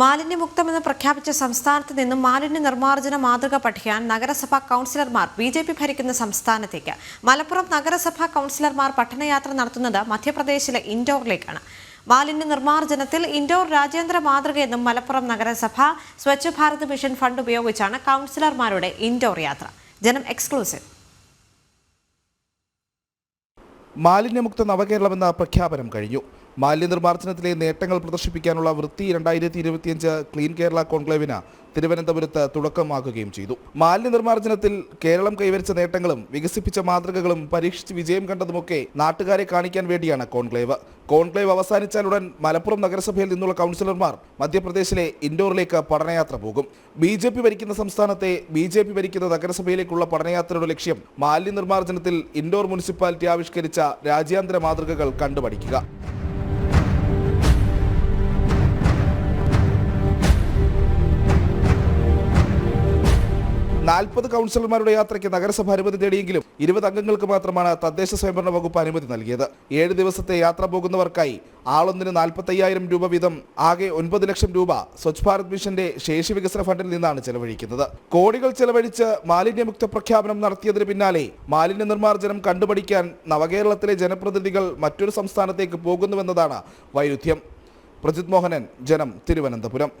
മാലിന്യമുക്തമെന്ന് പ്രഖ്യാപിച്ച സംസ്ഥാനത്ത് നിന്നും മാലിന്യ നിർമ്മാർജന മാതൃക പഠിക്കാൻ നഗരസഭാ കൗൺസിലർമാർ ബി ജെ പി ഭരിക്കുന്ന സംസ്ഥാനത്തേക്ക്. മലപ്പുറം നഗരസഭാ കൗൺസിലർമാർ പഠനയാത്ര നടത്തുന്നത് മധ്യപ്രദേശിലെ ഇൻഡോറിലേക്കാണ്. മാലിന്യ നിർമ്മാർജനത്തിൽ ഇൻഡോർ രാജ്യാന്തര മാതൃകയെന്നും മലപ്പുറം നഗരസഭ സ്വച്ഛ് ഭാരത് മിഷൻ ഫണ്ട് ഉപയോഗിച്ചാണ് കൗൺസിലർമാരുടെ ഇൻഡോർ യാത്ര. ജനം എക്സ്ക്ലൂസീവ്. മാലിന്യമുക്ത നവകേരളമെന്ന പ്രഖ്യാപനം കഴിഞ്ഞു. മാലിന്യനിർമ്മാർജനത്തിലെ നേട്ടങ്ങൾ പ്രദർശിപ്പിക്കാനുള്ള വൃത്തി രണ്ടായിരത്തി ഇരുപത്തിയഞ്ച് ക്ലീൻ കേരള കോൺക്ലേവിന് തിരുവനന്തപുരത്ത് തുടക്കമാകുകയും ചെയ്തു. മാലിന്യനിർമ്മാർജനത്തിൽ കേരളം കൈവരിച്ച നേട്ടങ്ങളും വികസിപ്പിച്ച മാതൃകകളും പരീക്ഷിച്ച് വിജയം കണ്ടതുമൊക്കെ നാട്ടുകാരെ കാണിക്കാൻ വേണ്ടിയാണ് കോൺക്ലേവ്. കോൺക്ലേവ് അവസാനിച്ചാലുടൻ മലപ്പുറം നഗരസഭയിൽ നിന്നുള്ള കൗൺസിലർമാർ മധ്യപ്രദേശിലെ ഇൻഡോറിലേക്ക് പഠനയാത്ര പോകും. ബി ജെ പി ഭരിക്കുന്ന സംസ്ഥാനത്തെ ബി ജെ പി ഭരിക്കുന്ന നഗരസഭയിലേക്കുള്ള പഠനയാത്രയുടെ ലക്ഷ്യം മാലിന്യനിർമ്മാർജനത്തിൽ ഇൻഡോർ മുനിസിപ്പാലിറ്റി ആവിഷ്കരിച്ച രാജ്യാന്തര മാതൃകകൾ കണ്ടുപഠിക്കുക. നാൽപ്പത് കൗൺസിലർമാരുടെ യാത്രയ്ക്ക് നഗരസഭ അനുമതി തേടിയെങ്കിലും ഇരുപത് അംഗങ്ങൾക്ക് മാത്രമാണ് തദ്ദേശ സ്വയംഭരണ വകുപ്പ് അനുമതി നൽകിയത്. ഏഴ് ദിവസത്തെ യാത്ര പോകുന്നവർക്കായി ആളൊന്നിന് നാൽപ്പത്തയ്യായിരം രൂപ വീതം ആകെ ഒൻപത് ലക്ഷം രൂപ സ്വച്ഛ് ഭാരത് മിഷന്റെ ശേഷി വികസന ഫണ്ടിൽ നിന്നാണ് ചെലവഴിക്കുന്നത്. കോടികൾ ചെലവഴിച്ച് മാലിന്യമുക്ത പ്രഖ്യാപനം നടത്തിയതിന് പിന്നാലെ മാലിന്യ നിർമ്മാർജനം കണ്ടുപഠിക്കാൻ നവകേരളത്തിലെ ജനപ്രതിനിധികൾ മറ്റൊരു സംസ്ഥാനത്തേക്ക് പോകുന്നുവെന്നതാണ് വൈരുദ്ധ്യം. പ്രജിത് മോഹനൻ ജനം തിരുവനന്തപുരം.